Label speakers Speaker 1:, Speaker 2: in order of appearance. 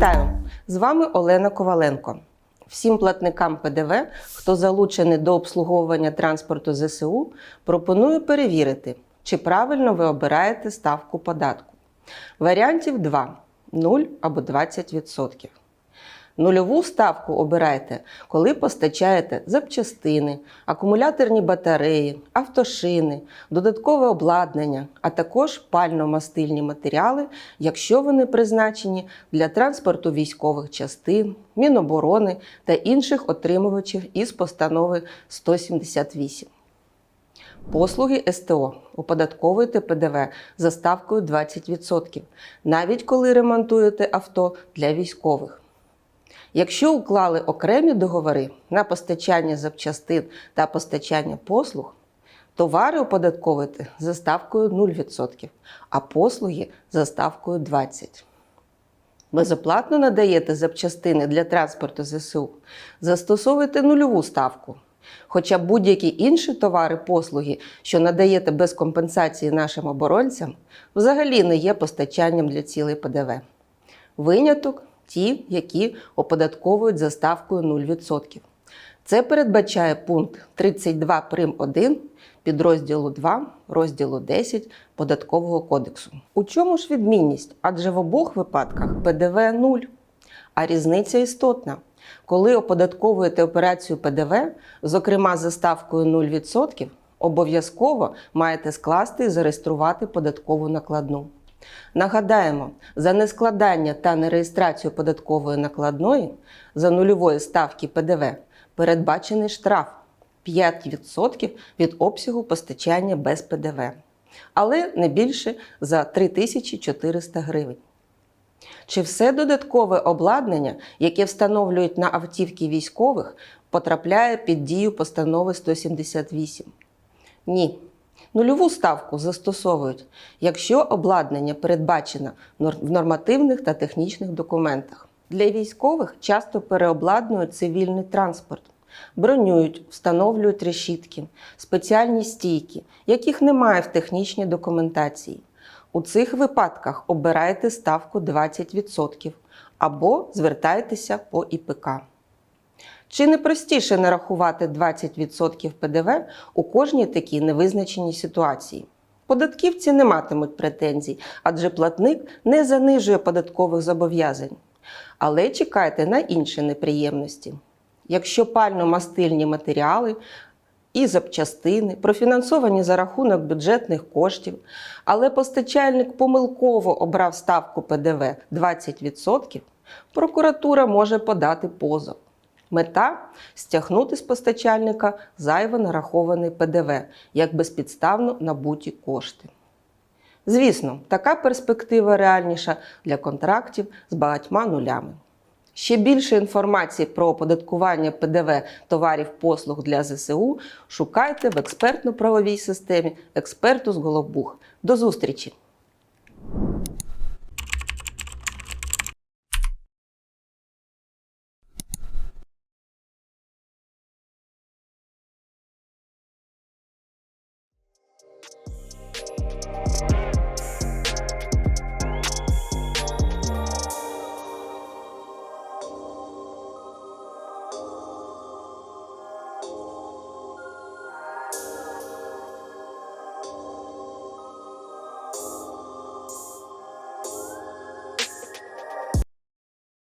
Speaker 1: Вітаю! З вами Олена Коваленко. Всім платникам ПДВ, хто залучений до обслуговування транспорту ЗСУ, пропоную перевірити, чи правильно ви обираєте ставку податку. Варіантів два: 0 або 20%. Нульову ставку обирайте, коли постачаєте запчастини, акумуляторні батареї, автошини, додаткове обладнання, а також пально-мастильні матеріали, якщо вони призначені для транспорту військових частин, Міноборони та інших отримувачів із постанови 178. Послуги СТО оподатковуєте ПДВ за ставкою 20%, навіть коли ремонтуєте авто для військових. Якщо уклали окремі договори на постачання запчастин та постачання послуг, товари оподатковуєте за ставкою 0%, а послуги за ставкою 20%. Безоплатно надаєте запчастини для транспорту ЗСУ, застосовуйте нульову ставку. Хоча будь-які інші товари, послуги, що надаєте без компенсації нашим оборонцям, взагалі не є постачанням для цілей ПДВ. Виняток ті, які оподатковують за ставкою 0%. Це передбачає пункт 32 прим 1 підрозділу 2 розділу 10 Податкового кодексу. У чому ж відмінність? Адже в обох випадках ПДВ 0, а різниця істотна. Коли оподатковуєте операцію ПДВ, зокрема за ставкою 0%, обов'язково маєте скласти і зареєструвати податкову накладну. Нагадаємо, за нескладання та нереєстрацію податкової накладної за нульової ставки ПДВ передбачений штраф 5% від обсягу постачання без ПДВ, але не більше за 3400 гривень. Чи все додаткове обладнання, яке встановлюють на автівки військових, потрапляє під дію постанови 178? Ні. Нульову ставку застосовують, якщо обладнання передбачено в нормативних та технічних документах. Для військових часто переобладнують цивільний транспорт, бронюють, встановлюють решітки, спеціальні стійки, яких немає в технічній документації. У цих випадках обирайте ставку 20% або звертайтеся по ІПК. Чи не простіше нарахувати 20% ПДВ у кожній такій невизначеній ситуації? Податківці не матимуть претензій, адже платник не занижує податкових зобов'язань. Але чекайте на інші неприємності. Якщо пально-мастильні матеріали і запчастини профінансовані за рахунок бюджетних коштів, але постачальник помилково обрав ставку ПДВ 20%, прокуратура може подати позов. Мета стягнути з постачальника зайво нарахований ПДВ як безпідставно набуті кошти. Звісно, така перспектива реальніша для контрактів з багатьма нулями. Ще більше інформації про оподаткування ПДВ товарів послуг для ЗСУ шукайте в експертно-правовій системі експерту з Головбух. До зустрічі!